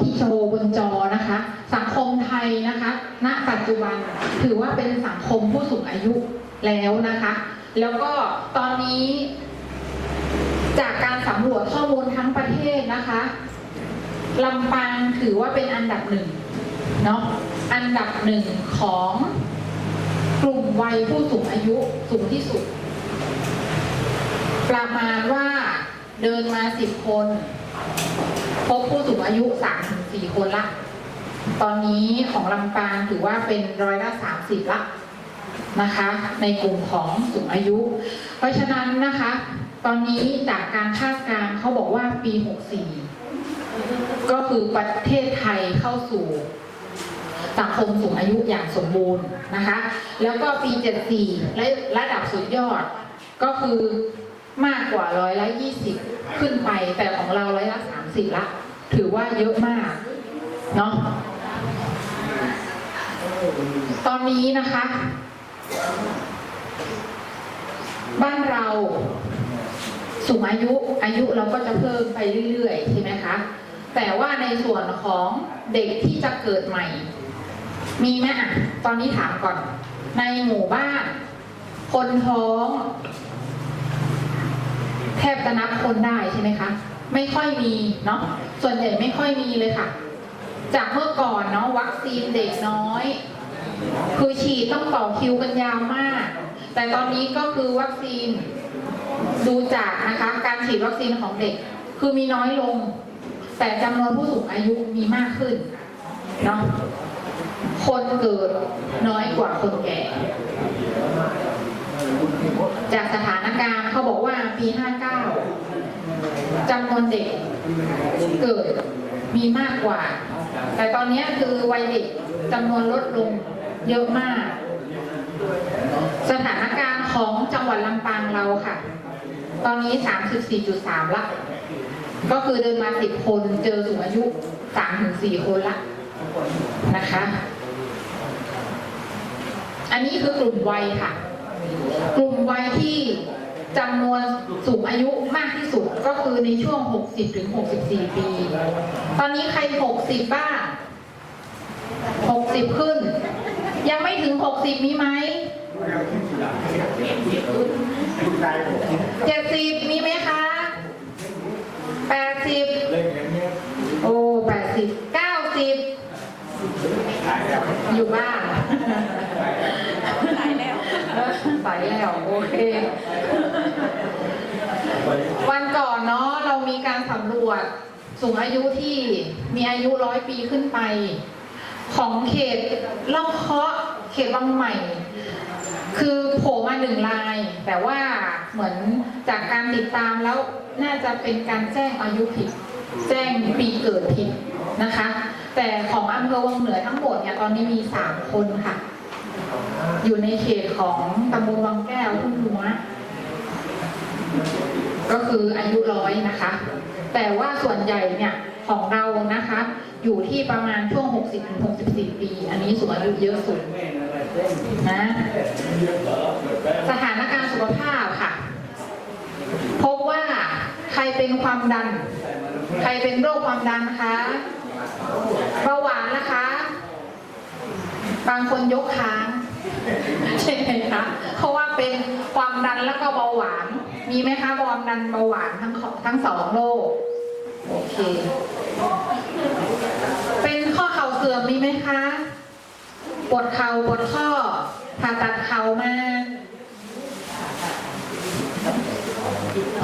ที่โชว์บนจอนะคะ สังคมไทยนะคะ ณ ปัจจุบันถือว่าเป็นสังคมผู้สูงอายุแล้วนะคะ แล้วก็ตอนนี้ จากการสำรวจข้อมูลทั้งประเทศนะคะลำปางถือว่าเป็นอันดับหนึ่งเนาะอันดับหนึ่งของกลุ่มวัยผู้สูงอายุสูงที่สุด ประมาณว่าเดินมาสิบคน พบผู้สูงอายุสามถึงสี่คนละ ตอนนี้ของลำปางถือว่าเป็นร้อยละสามสิบละนะคะ ในกลุ่มของสูงอายุ เพราะฉะนั้นนะคะ ตอนนี้จากการคาดการณ์เขาบอกว่าปี 64 ก็คือประเทศไทยเข้าสู่สังคมสูงอายุอย่างสมบูรณ์นะคะ แล้วก็ปี 74 และระดับสุดยอดก็คือ มากกว่าร้อยละ20ขึ้นไป แต่ของเราร้อยละ30ละ ถือว่าเยอะมากเนาะตอนนี้นะคะ บ้านเราสูงอายุอายุเราก็จะเพิ่มไปเรื่อยๆใช่ไหมคะ แต่ว่าในส่วนของเด็กที่จะเกิดใหม่ มีไหมอะ ตอนนี้ถามก่อน ในหมู่บ้าน คนท้อง แทบจะนับคนได้ใช่ไหมคะ ไม่ค่อยมีเนาะส่วนใหญ่ไม่ค่อยมีเลยค่ะ จากเมื่อก่อนเนาะวัคซีนเด็กน้อย คือฉีดต้องต่อคิวกันยาวมาก แต่ตอนนี้ก็คือวัคซีนดูจากนะคะการฉีดวัคซีนของเด็กคือมีน้อยลง แต่จำนวนผู้สูงอายุมีมากขึ้นเนาะคนเกิดน้อยกว่าคนแก่ จากสถานการณ์เขาบอกว่าปี 59จำนวนเด็กเกิดมีมากกว่า แต่ตอนนี้คือวัยเด็กจำนวนลดลงเยอะมาก สถานการณ์ของจังหวัดลำปางเราค่ะ ตอนนี้ 34.3 ละ ก็คือเดินมา 10 คนเจอสูงอายุ 3-4 คนละนะคะ อันนี้คือกลุ่มวัยค่ะ กลุ่มวัยที่จำนวนสูงอายุมากที่สุดก็คือในช่วง 60 ถึง 64 ปี ตอนนี้ใคร 60 บ้าง 60 ขึ้น ยังไม่ถึง 60 มีไหม 70 มีไหมคะ 80 โอ้ 80 90 อยู่บ้านตาย แล้วใส่แล้วโอเค วันก่อนเนาะเรามีการสำรวจสูงอายุที่มีอายุร้อยปีขึ้นไป ของเขตล่องเคาะเขตบางใหม่ คือโผล่มาหนึ่งลาย แต่ว่าเหมือนจากการติดตามแล้วน่าจะเป็นการแจ้งอายุผิด แจ้งปีเกิดผิดนะคะ แต่ของอำเภอวังเหนือทั้งหมดเนี่ยตอนนี้มีสามคนค่ะ อยู่ในเขตของตำบลวังแก้วทุ่งหัวก็คืออายุร้อยนะคะ แต่ว่าส่วนใหญ่เนี่ยของเรานะคะ อยู่ที่ประมาณช่วง 60ถึง64 ปี อันนี้สูงอายุเยอะสุดนะสถานการณ์สุขภาพค่ะ พบว่าใครเป็นความดัน ใครเป็นโรคความดันคะเบาหวานนะคะ บางคนยกค้าง ใช่ไหมคะเพราะว่าเป็นความดันแล้วก็เบาหวาน มีไหมคะความดันเบาหวานทั้งทั้งสองโรคโอเค เป็นข้อเข่าเสื่อมมีไหมคะ ปวดเข่าปวดข้อผ่าตัดเข่ามา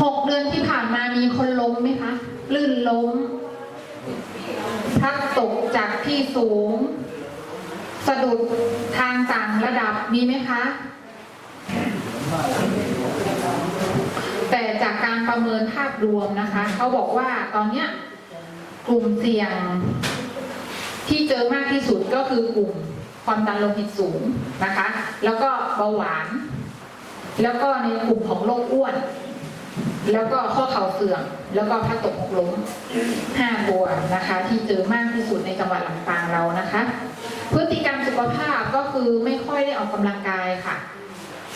หกเดือนที่ผ่านมามีคนล้มไหมคะ ลื่นล้มพลัดตกจากที่สูง สะดุดทางต่างระดับมีไหมคะ แต่จากการประเมินภาพรวมนะคะ เขาบอกว่าตอนเนี้ยกลุ่มเสี่ยงที่เจอมากที่สุดก็คือกลุ่มความดันโลหิตสูงนะคะ แล้วก็เบาหวาน แล้วก็ในกลุ่มของโรคอ้วน แล้วก็ข้อเข่าเสื่อมแล้วก็พลัดตกหกล้มห้าตัวนะคะ ที่เจอมากที่สุดในจังหวัดลำปางเรานะคะ พฤติกรรมสุขภาพก็คือไม่ค่อยได้ออกกำลังกายค่ะ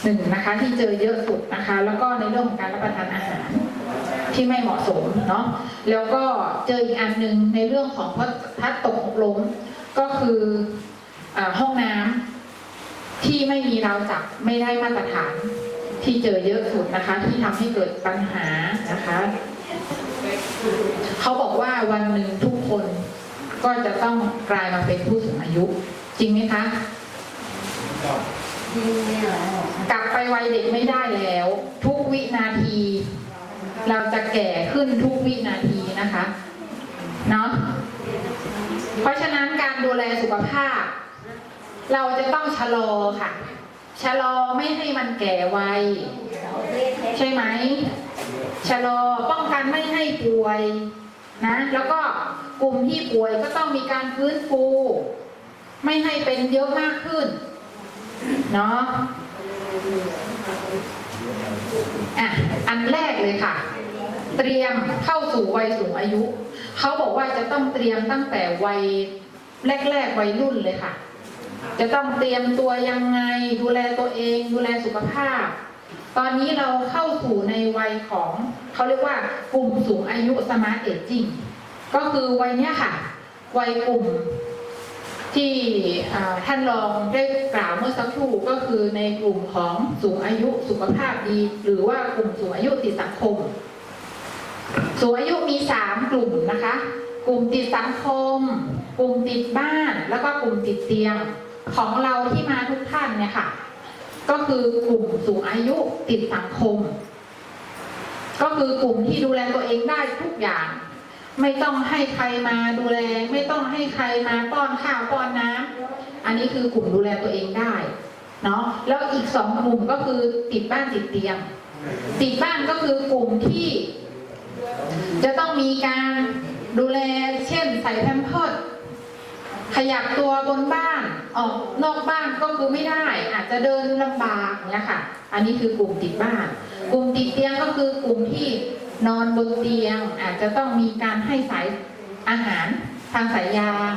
หนึ่งนะคะที่เจอเยอะสุดนะคะ แล้วก็ในเรื่องของการรับประทานอาหารที่ไม่เหมาะสมเนาะแล้วก็เจออีกอันหนึ่งในเรื่องของพลัดตกหกล้มก็คืออห้องน้ำที่ไม่มีราวจับไม่ได้มาตรฐาน ที่เจอเยอะสุดนะคะ ที่ทำให้เกิดปัญหานะคะ เขาบอกว่าวันหนึ่งทุกคนก็จะต้องกลายมาเป็นผู้สูงอายุ จริงไหมคะกลับไปวัยเด็กไม่ได้แล้ว ทุกวินาที เราจะแก่ขึ้นทุกวินาทีนะคะเนาะเพราะฉะนั้นการดูแลสุขภาพ เราจะต้องชะลอค่ะ ชะลอไม่ให้มันแก่ไวใช่ไหมชะลอป้องกันไม่ให้ป่วยนะ แล้วก็กลุ่มที่ป่วยก็ต้องมีการฟื้นฟู ไม่ให้เป็นเยอะมากขึ้นเนาะอะอันแรกเลยค่ะ เตรียมเข้าสู่วัยสูงอายุ เขาบอกว่าจะต้องเตรียมตั้งแต่วัยแรก ๆ วัยรุ่นเลยค่ะ จะต้องเตรียมตัวยังไง ดูแลตัวเอง ดูแลสุขภาพ ตอนนี้เราเข้าสู่ในวัยของเขาเรียกว่ากลุ่มสูงอายุสมาร์ทเอจจิ้งก็คือวัยเนี้ยค่ะ วัยกลุ่มที่ท่านรองได้กล่าวเมื่อสักครู่ก็คือในกลุ่มของสูงอายุสุขภาพดี หรือว่ากลุ่มสูงอายุติดสังคม สูงอายุมีสามกลุ่มนะคะ กลุ่มติดสังคม กลุ่มติดบ้าน แล้วก็กลุ่มติดเตียง ของเราที่มาทุกท่านเนี่ยค่ะ ก็คือกลุ่มสูงอายุติดสังคม ก็คือกลุ่มที่ดูแลตัวเองได้ทุกอย่าง ไม่ต้องให้ใครมาดูแล ไม่ต้องให้ใครมาป้อนข้าวป้อนน้ำอันนี้คือกลุ่มดูแลตัวเองได้เนาะแล้วอีกสองกลุ่มก็คือติดบ้านติดเตียง ติดบ้านก็คือกลุ่มที่ จะต้องมีการดูแลเช่นใส่แพมเพิร์ ขยับตัวบนบ้านออกนอกบ้านก็คือไม่ได้ อาจจะเดินลำบากเนี่ยค่ะ อันนี้คือกลุ่มติดบ้าน กลุ่มติดเตียงก็คือกลุ่มที่นอนบนเตียง อาจจะต้องมีการให้สายอาหารทางสายยาง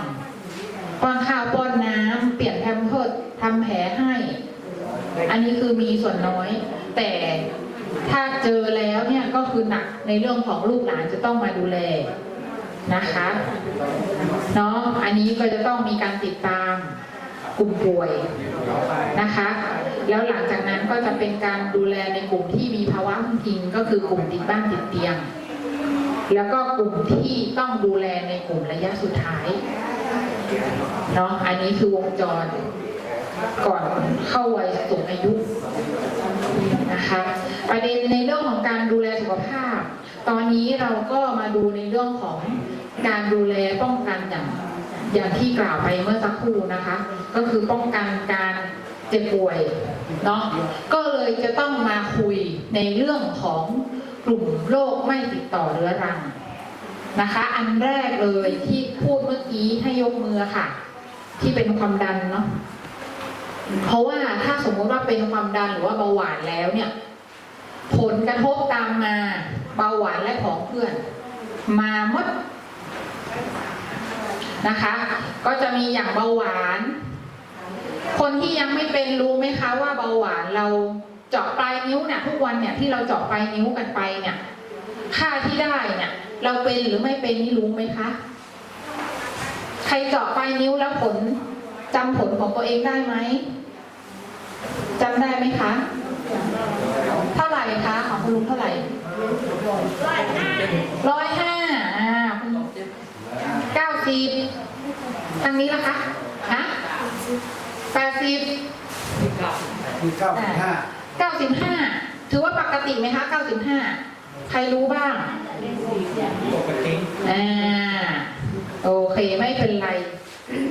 ป้อนข้าวป้อนน้ำเปลี่ยนแพมเพิร์สทำแผลให้ อันนี้คือมีส่วนน้อย แต่ถ้าเจอแล้วเนี่ยก็คือหนักในเรื่องของลูกหลานจะต้องมาดูแล นะคะเนาะอันนี้ก็จะต้องมีการติดตามกลุ่มป่วยนะคะ แล้วหลังจากนั้นก็จะเป็นการดูแลในกลุ่มที่มีภาวะพึ่งพิงก็คือกลุ่มติดบ้านติดเตียง แล้วก็กลุ่มที่ต้องดูแลในกลุ่มระยะสุดท้ายเนาะอันนี้คือวงจรก่อนเข้าวัยสูงอายุนะคะประเด็นในเรื่องของการดูแลสุขภาพ ตอนนี้เราก็มาดูในเรื่องของ การดูแลป้องกันอย่างอย่างที่กล่าวไปเมื่อสักครู่นะคะ ก็คือป้องกันการเจ็บป่วยเนาะก็เลยจะต้องมาคุยในเรื่องของกลุ่มโรคไม่ติดต่อเรื้อรังนะคะ อันแรกเลยที่พูดเมื่อกี้ให้ยกมือค่ะ ที่เป็นความดันเนาะเพราะว่าถ้าสมมติว่าเป็นความดันหรือว่าเบาหวานแล้วเนี่ย ผลกระทบตามมาเบาหวานและของเพื่อน มาหมด นะคะ ก็จะมีอย่างเบาหวาน คนที่ยังไม่เป็นรู้ไหมคะว่าเบาหวานเราเจาะปลายนิ้วเนี่ยทุกวันเนี่ยที่เราเจาะปลายนิ้วกันไปเนี่ย ค่าที่ได้เนี่ย เราเป็นหรือไม่เป็นนี่รู้ไหมคะ ใครเจาะปลายนิ้วแล้วผลจำผลของตัวเองได้ไหมจำได้ไหมคะเท่าไหร่คะของคุณลุงเท่าไหร่ร้อยห้าอ่า เก้าสิบทางนี้ละคะฮะแปดสิบคือเก้าสิบห้าเก้าสิบห้าถือว่าปกติไหมคะเก้าสิบห้าใครรู้บ้างปกติอ่าโอเคไม่เป็นไร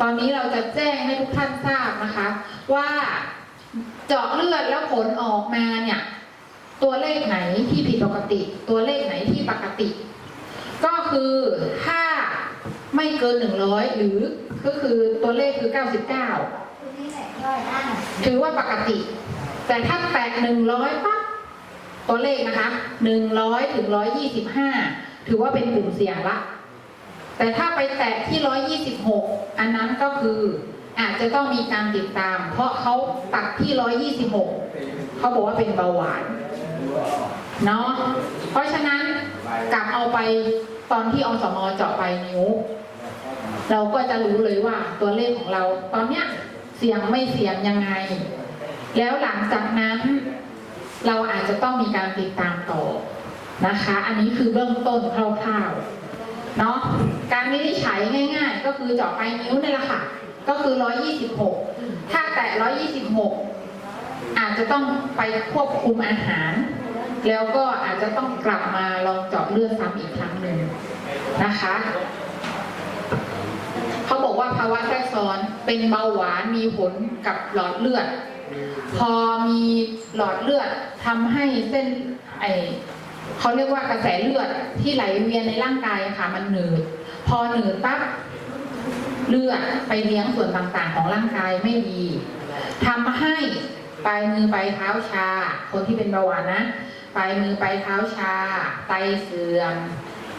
ตอนนี้เราจะแจ้งให้ทุกท่านทราบนะคะ ว่าเจาะเลือดแล้วผลออกมาเนี่ย ตัวเลขไหนที่ผิดปกติ ตัวเลขไหนที่ปกติ ก็คือถ้า ไม่เกิน 100 หรือก็คือตัวเลขคือ 99 ถือว่าปกติ แต่ถ้าแตะ100ปั๊บตัวเลขนะคะ 100 ถึง 125 ถือว่าเป็นกลุ่มเสี่ยงละ แต่ถ้าไปแตะที่ 126 อันนั้นก็คืออาจจะต้องมีการติดตาม เพราะเขาตัดที่ 126 เขาบอกว่าเป็นเบาหวานเนาะเพราะฉะนั้นกลับเอาไปตอนที่อสมเจาะไปลายนิ้ว เราก็จะรู้เลยว่าตัวเลขของเราตอนเนี้ยเสี่ยงไม่เสี่ยงยังไง แล้วหลังจากนั้นเราอาจจะต้องมีการติดตามต่อนะคะ อันนี้คือเบื้องต้นคร่าวๆเนาะการวินิจฉัยง่าย ๆ ก็คือเจาะปลายนิ้วนี่แหละค่ะ ก็คือ 126 ถ้าแตะ 126 อาจจะต้องไปควบคุมอาหาร แล้วก็อาจจะต้องกลับมาลองเจาะเลือดซ้ำอีกครั้งหนึ่งนะคะ เขาบอกว่าภาวะแทรกซ้อนเป็นเบาหวานมีผลกับหลอดเลือด พอมีหลอดเลือดทำให้เส้นไอเขาเรียกว่ากระแสเลือดที่ไหลเวียนในร่างกายอะค่ะ มันหนืด พอหนืดปั๊บเลือดไปเลี้ยงส่วนต่างๆ ของร่างกายไม่ดีทำให้ปลายมือปลายเท้าชา คนที่เป็นเบาหวานนะปลายมือปลายเท้าชา ไตเสื่อม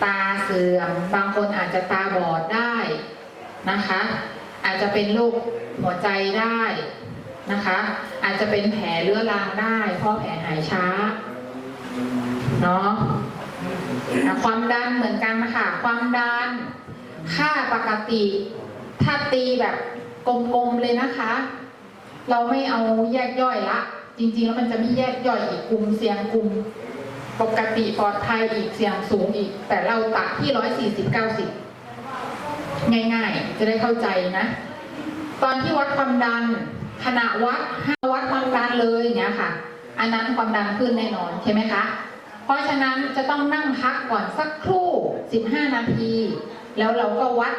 ตาเสื่อม บางคนอาจจะตาบอดได้ นะคะ อาจจะเป็นโรคหัวใจได้นะคะ อาจจะเป็นแผลเรื้อรังได้ เพราะแผลหายช้าเนาะความดันเหมือนกันนะคะความดันค่าปกติ ถ้าตีแบบกลมๆเลยนะคะ เราไม่เอาแยกย่อยละ จริงๆแล้วมันจะมีแยกย่อยอีกกลุ่มเสียงกลุ่มปกติปลอดภัยอีกเสียงสูงอีก แต่เราตัดที่ร้อยสี่สิบเก้าสิบ ง่ายๆ จะได้เข้าใจนะ ตอนที่วัดความดันขณะวัดห้าวัดความดันเลยอย่างเงี้ยค่ะ อันนั้นความดันขึ้นแน่นอนใช่ไหมคะ เพราะฉะนั้นจะต้องนั่งพักก่อนสักครู่ 15 นาที แล้วเราก็วัด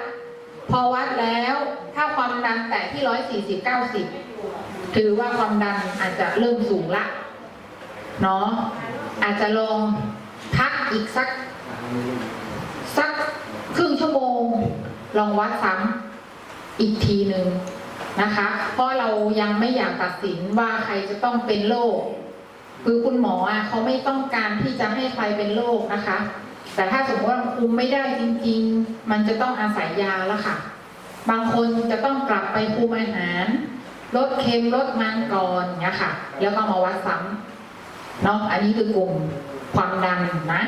พอวัดแล้วถ้าความดันแตะที่ 140 90 ถือว่าความดันอาจจะเริ่มสูงละเนาะอาจจะลองพักอีกสัก สักครึ่งชั่วโมง ลองวัดซ้ำอีกทีหนึ่งนะคะ เพราะเรายังไม่อยากตัดสินว่าใครจะต้องเป็นโรคคือคุณหมออะเขาไม่ต้องการที่จะให้ใครเป็นโรคนะคะ แต่ถ้าสมมติว่าคุมไม่ได้จริง ๆ มันจะต้องอาศัยยาแล้วค่ะ บางคนจะต้องกลับไปคุมอาหารลดเค็มลดมันก่อนเนี่ยค่ะ แล้วก็มาวัดซ้ำเนาะอันนี้คือกลุ่มความดันนะ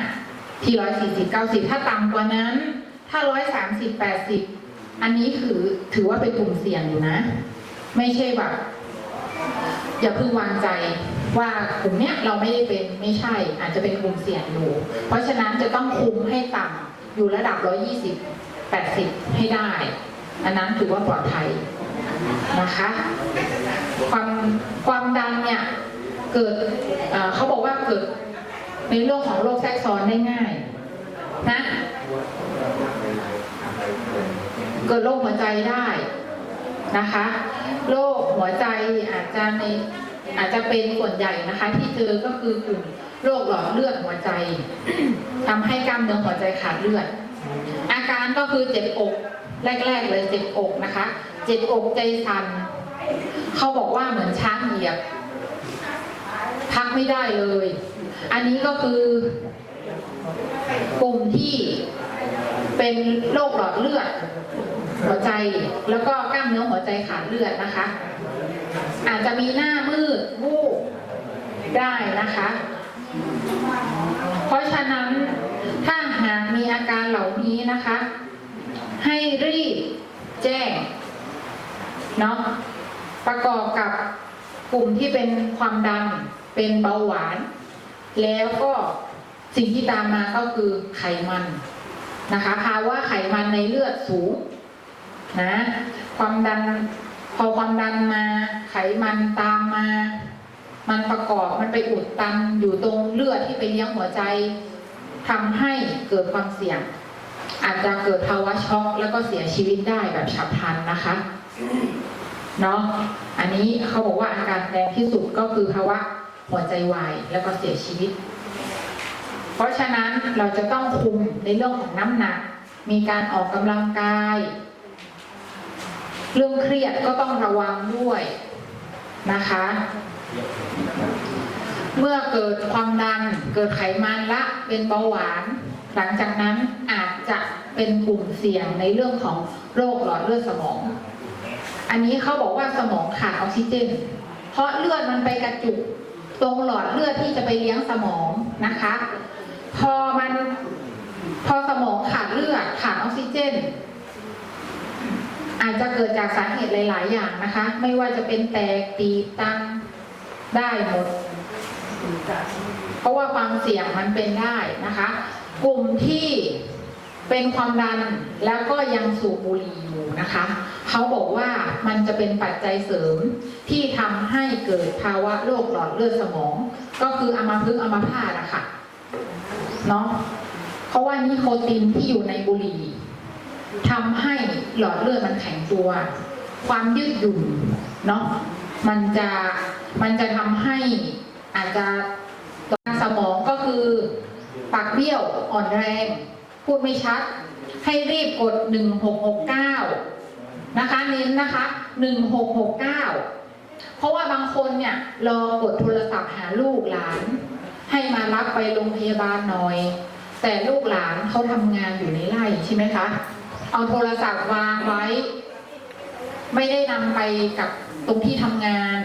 ที่ร้อยสี่สิบเก้าสิบถ้าต่ำกว่านั้น ถ้าร้อยสามสิบแปดสิบอันนี้คือถือว่าเป็นกลุ่มเสี่ยงอยู่นะ ไม่ใช่แบบอย่าเพิ่งวางใจว่ากลุ่มเนี้ยเราไม่ได้เป็นไม่ใช่ อาจจะเป็นกลุ่มเสี่ยงอยู่ เพราะฉะนั้นจะต้องคุมให้ต่ำอยู่ระดับร้อยี่สิบแปดสิบให้ได้ อันนั้นถือว่าปลอดภัยนะคะ ความความดันเนี่ยเกิดเเขาบอกว่าเกิดในเรื่องของโรคแทรกซ้อนได้ง่ายนะ เกิดโรคหัวใจได้นะคะโรคหัวใจอาจจะในอาจจะเป็นส่วนใหญ่นะคะ ที่เจอก็คือกลุ่มโรคหลอดเลือดหัวใจทำให้กล้ามเนื้อหัวใจขาดเลือด อาการก็คือเจ็บอก แรก ๆ เลยเจ็บอกนะคะ เจ็บอกใจสั่นเขาบอกว่าเหมือนช้างเหยียบพักไม่ได้เลย อันนี้ก็คือกลุ่มที่เป็นโรคหลอดเลือด หัวใจแล้วก็กล้ามเนื้อหัวใจขาดเลือดนะคะ อาจจะมีหน้ามืดวูบได้นะคะ เพราะฉะนั้นถ้าหากมีอาการเหล่านี้นะคะ ให้รีบแจ้งเนาะประกอบกับกลุ่มที่เป็นความดันเป็นเบาหวาน แล้วก็สิ่งที่ตามมาก็คือไขมันนะคะภาวะไขมันในเลือดสูง นะความดันพอความดันมาไขมันตามมา มันประกอบมันไปอุดตันอยู่ตรงเลือดที่ไปเลี้ยงหัวใจทำให้เกิดความเสี่ยง อาจจะเกิดภาวะช็อกแล้วก็เสียชีวิตได้แบบฉับพลันนะคะเนาะอันนี้เขาบอกว่าอาการแรงที่สุดก็คือภาวะหัวใจวายแล้วก็เสียชีวิต เพราะฉะนั้นเราจะต้องคุมในเรื่องของน้ำหนัก มีการออกกำลังกาย เรื่องเครียดก็ต้องระวังด้วยนะคะ เมื่อเกิดความดันเกิดไขมันละเป็นเบาหวาน หลังจากนั้นอาจจะเป็นกลุ่มเสี่ยงในเรื่องของโรคหลอดเลือดสมอง อันนี้เขาบอกว่าสมองขาดออกซิเจน เพราะเลือดมันไปกระจุกตรงหลอดเลือดที่จะไปเลี้ยงสมองนะคะ พอมันพอสมองขาดเลือดขาดออกซิเจน อาจจะเกิดจากสาเหตุหลาย ๆ อย่างนะคะ ไม่ว่าจะเป็นแตกตีตันได้หมด เพราะว่าความเสี่ยงมันเป็นได้นะคะ กลุ่มที่เป็นความดันแล้วก็ยังสูบบุหรี่อยู่นะคะ เขาบอกว่ามันจะเป็นปัจจัยเสริมที่ทำให้เกิดภาวะโรคหลอดเลือดสมอง ก็คืออัมพฤกษ์อัมพาตอะค่ะเนาะเพราะว่านิโคตินที่อยู่ในบุหรี่ ทำให้หลอดเลือดมันแข็งตัว ความยืดหยุ่นเนาะมันจะมันจะทำให้อาจจะสมองก็คือ ปากเบี้ยวอ่อนแรง พูดไม่ชัด ให้รีบกด 1669 นะคะเน้นนะคะ 1669 เพราะว่าบางคนเนี่ยรอกดโทรศัพท์หาลูกหลาน ให้มารับไปโรงพยาบาลหน่อย แต่ลูกหลานเขาทำงานอยู่ในไร่ใช่ไหมคะ เอาโทรศัพท์วางไว้ ไม่ได้นำไปกับตรงที่ทำงาน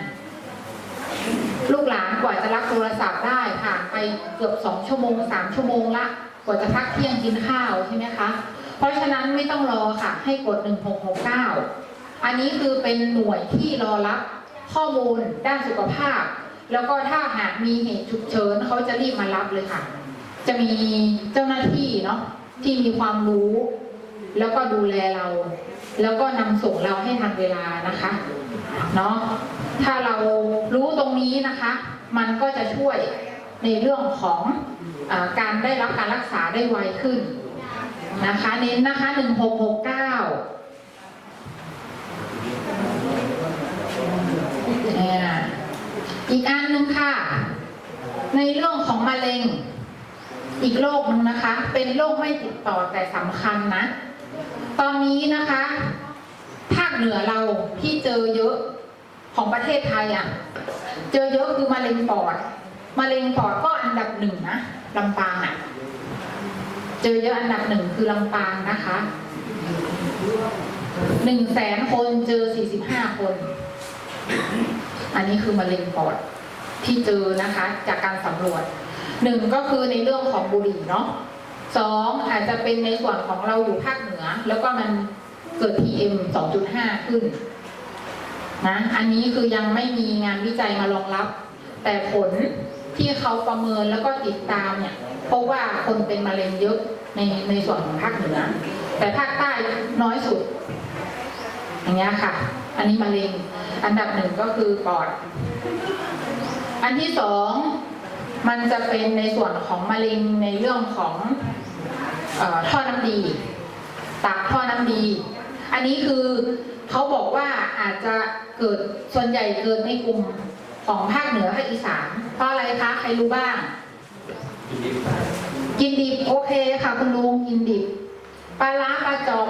ลูกหลานกว่าจะรับโทรศัพท์ได้ผ่านไปเกือบสองชั่วโมงสามชั่วโมงละ กว่าจะพักเที่ยงกินข้าวใช่ไหมคะ เพราะฉะนั้นไม่ต้องรอค่ะ ให้กด 1669 อันนี้คือเป็นหน่วยที่รอรับข้อมูลด้านสุขภาพ แล้วก็ถ้าหากมีเหตุฉุกเฉินเขาจะรีบมารับเลยค่ะ จะมีเจ้าหน้าที่เนาะที่มีความรู้ แล้วก็ดูแลเรา แล้วก็นำส่งเราให้ทันเวลานะคะเนาะถ้าเรารู้ตรงนี้นะคะ มันก็จะช่วยในเรื่องของอการได้รับการรักษาได้ไวขึ้นนะคะ เน้นนะคะ1669อ่าอีกอันหนึ่งค่ะ ในเรื่องของมะเร็ง อีกโรคหนึงนะคะ เป็นโรคไม่ติดต่อแต่สำคัญนะ ตอนนี้นะคะ ภาคเหนือเราที่เจอเยอะของประเทศไทยอะ เจอเยอะคือมะเร็งปอดมะเร็งปอดก็อันดับหนึ่งนะลำปางอะ เจอเยอะอันดับหนึ่งคือลำปางนะคะหนึ่งแสนคนเจอสี่สิบห้าคน อันนี้คือมะเร็งปอดที่เจอนะคะ จากการสำรวจหนึ่งก็คือในเรื่องของบุหรี่เนาะ สองอาจจะเป็นในส่วนของเราอยู่ภาคเหนือ แล้วก็มันเกิด PM 2.5 ขึ้นนะอันนี้คือยังไม่มีงานวิจัยมารองรับ แต่ผลที่เขาประเมินแล้วก็ติดตามเนี่ยพบว่าคนเป็นมะเร็งเยอะในในส่วนของภาคเหนือ แต่ภาคใต้น้อยสุด อย่างเงี้ยค่ะ อันนี้มะเร็ง อันดับหนึ่งก็คือปอด อันที่สองมันจะเป็นในส่วนของมะเร็งในเรื่องของ ท่อน้ำดี ตับท่อน้ำดี อันนี้คือเขาบอกว่าอาจจะเกิดส่วนใหญ่เกิดในกลุ่มของภาคเหนือภาคอีสานเพราะอะไรคะใครรู้บ้าง กินดิบโอเคค่ะคุณลุงกินดิบปลาล้าปลาจอม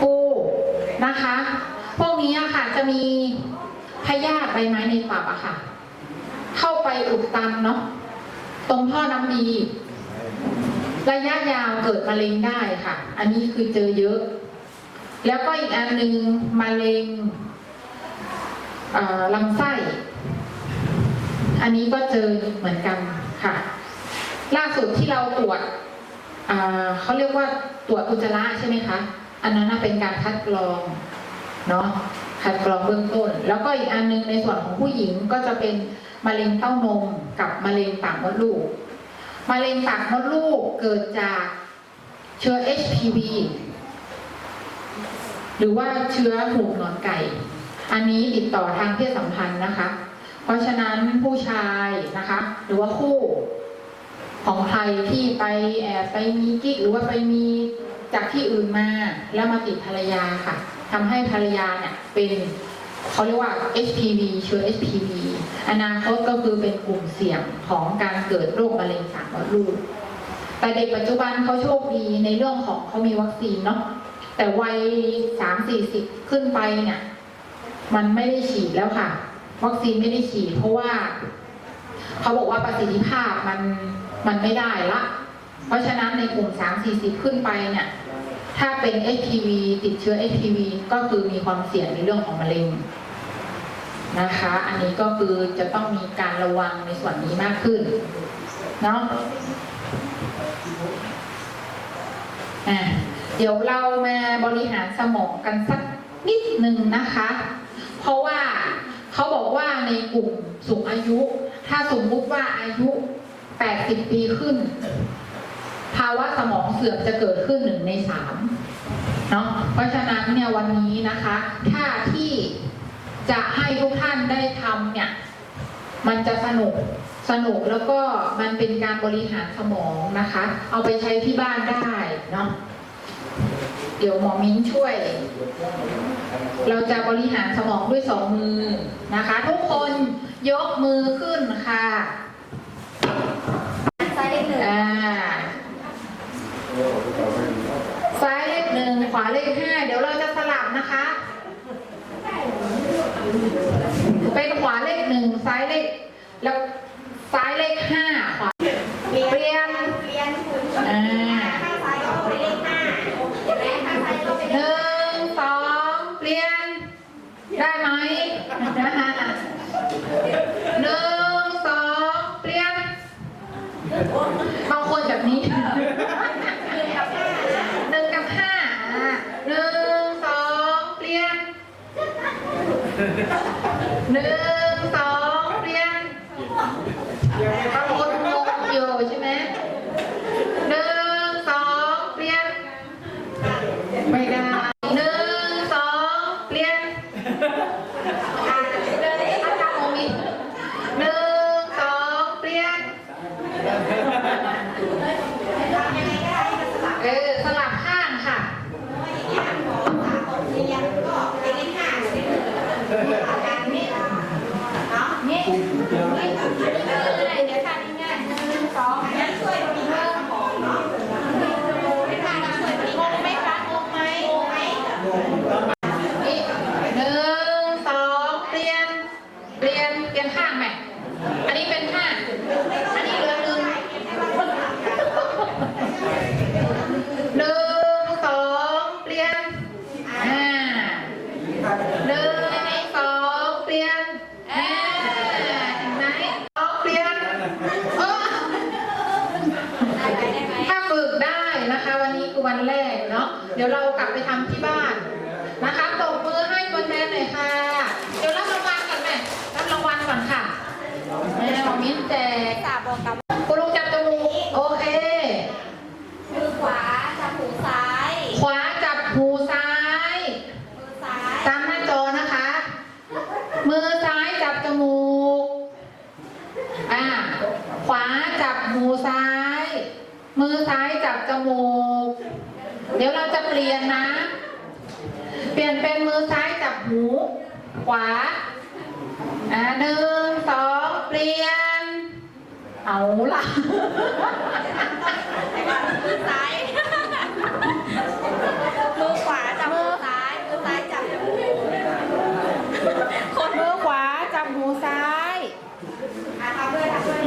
ปูนะคะ พวกนี้ค่ะจะมีพยาธิใบไม้ในตับอะค่ะ เข้าไปอุดตันเนาะตรงท่อน้ำดี ระยะยาวเกิดมะเร็งได้ค่ะ อันนี้คือเจอเยอะ แล้วก็อีกอันหนึ่งมะเร็งลำไส้ อันนี้ก็เจอเหมือนกันค่ะ ล่าสุดที่เราตรวจเขาเรียกว่าตรวจอุจจาระใช่ไหมคะ อันนั้นเป็นการคัดกรองเนาะคัดกรองเบื้องต้น แล้วก็อีกอันหนึงในส่วนของผู้หญิงก็จะเป็นมะเร็งเต้านมกับมะเร็งปากมดลูก มะเร็งปากมดลูกเกิดจากเชื้อ HPV หรือว่าเชื้อหูหนอนไก่ อันนี้ติดต่อทางเพศสัมพันธ์นะคะ เพราะฉะนั้นผู้ชายนะคะ หรือว่าคู่ของใครที่ไปแอบไปมีกิ๊กหรือว่าไปมีจากที่อื่นมาแล้วมาติดภรรยาค่ะทำให้ภรรยาเนี่ยเป็นเขาเรียกว่า HPV เชื้อ HPV อนาคตก็คือเป็นกลุ่มเสี่ยงของการเกิดโรคมะเร็งปากมดลูก แต่เด็กปัจจุบันเขาโชคดีในเรื่องของเขามีวัคซีนเนาะ แต่วัยสามสี่สิบขึ้นไปเนี่ย มันไม่ได้ฉีดแล้วค่ะ วัคซีนไม่ได้ฉีดเพราะว่า เขาบอกว่าประสิทธิภาพมันมันไม่ได้ละ เพราะฉะนั้นในกลุ่มสามสี่สิบขึ้นไปเนี่ยถ้าเป็น HPV ติดเชื้อ HPV ก็คือมีความเสี่ยงในเรื่องของมะเร็ง นะคะ อันนี้ก็คือจะต้องมีการระวังในส่วนนี้มากขึ้นเนาะอะเดี๋ยวเรามาบริหารสมองกันสักนิดหนึ่งนะคะ เพราะว่าเขาบอกว่าในกลุ่มสูงอายุ ถ้าสมมุติว่าอายุ 80 ปีขึ้น ภาวะสมองเสื่อมจะเกิดขึ้นหนึ่งในสามเนาะเพราะฉะนั้นเนี่ยวันนี้นะคะ ถ้าที่ จะให้ทุกท่านได้ทำเนี่ย มันจะสนุกสนุกแล้วก็มันเป็นการบริหารสมองนะคะ เอาไปใช้ที่บ้านได้เนาะเดี๋ยวหมอมิ้นช่วย เราจะบริหารสมองด้วยสองมือนะคะ ทุกคนยกมือขึ้นค่ะซ้ายเลขหนึ่งอ่าซ้ายเลขหนึ่งขวาเลขห้าเดี๋ยวเราจะสลับนะคะ เป็นขวาเลขหนึ่งซ้ายเลข แล้วซ้ายเลขห้าขวาเปลี่ยนเรียนคุณอ่าข้างซ้ายก็เป็นเลขห้าเห็นไหมข้างซ้ายก็เป็นหเลขนึ่งสองเปลี่ยน ได้ไหมนะคะ ดี๋ยวเราจะเปลี่ยนนะ เปลี่ยนเป็นมือซ้ายจับหู ขวาอ่าหนึ่งสองเปลี่ยน เอาล่ะมือซ้ายมือขวาจับมือซ้ายมือซ้ายจับจมูคนมือขวาจับหูซ้ายอะทำด้วยทำด้วย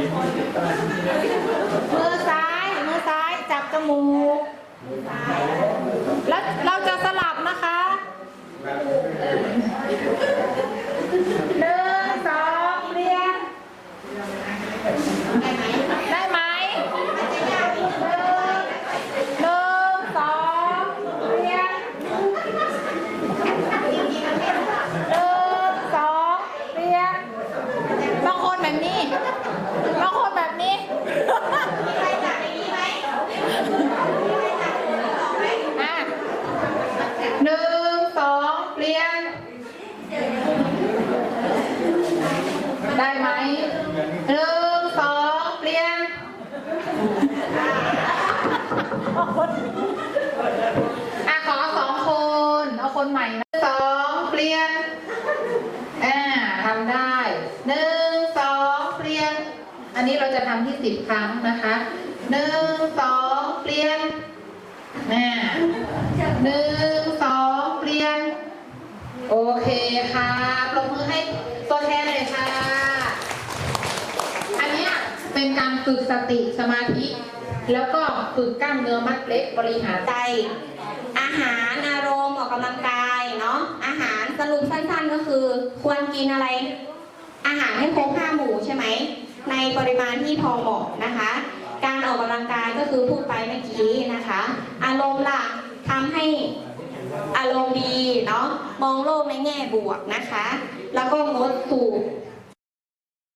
มือซ้ายมือซ้ายจับจมูก แล้วเราจะสลับนะคะหนึ่งสองเปลี่ยน ได้ไหม ได้ไหม จะยากอีก หนึ่งหนึ่งสองเปลี่ยนหนึ่งสองเปลี่ยนบางคนแบบนี้บางคนแบบนี้ มีใครจับในนี้ไหม อะหนึ่งสองเปลี่ยน ได้ไหมหนึ่งสองเปลี่ยน อะขอสองคน เอาคนใหม่นะสองเปลี่ยน อ่าทำได้หนึ่งสองเปลี่ยน อันนี้เราจะทำที่สิบครั้งนะคะหนึ่งสองเปลี่ยนอ่าหนึ่งสองเปลี่ยน โอเคค่ะปรบมือให้ตัวแทนเลยค่ะ อันนี้เป็นการฝึกสติสมาธิ แล้วก็ฝึกกล้ามเนื้อมัดเล็กบริหารใจ อาหารอารมณ์ออกกำลังกาย นาะอาหารสรุปสั้นๆก็คือ ควรกินอะไร อาหารให้ครบห้าหมู่ใช่ไหมในปริมาณที่พอเหมาะนะคะ การออกกำลังกายก็คือพูดไปเมื่อกี้นะคะ อารมณ์ล่ะทำให้อารมณ์ดีเนาะมองโลกในแง่บวกนะคะ แล้วก็งดสูบ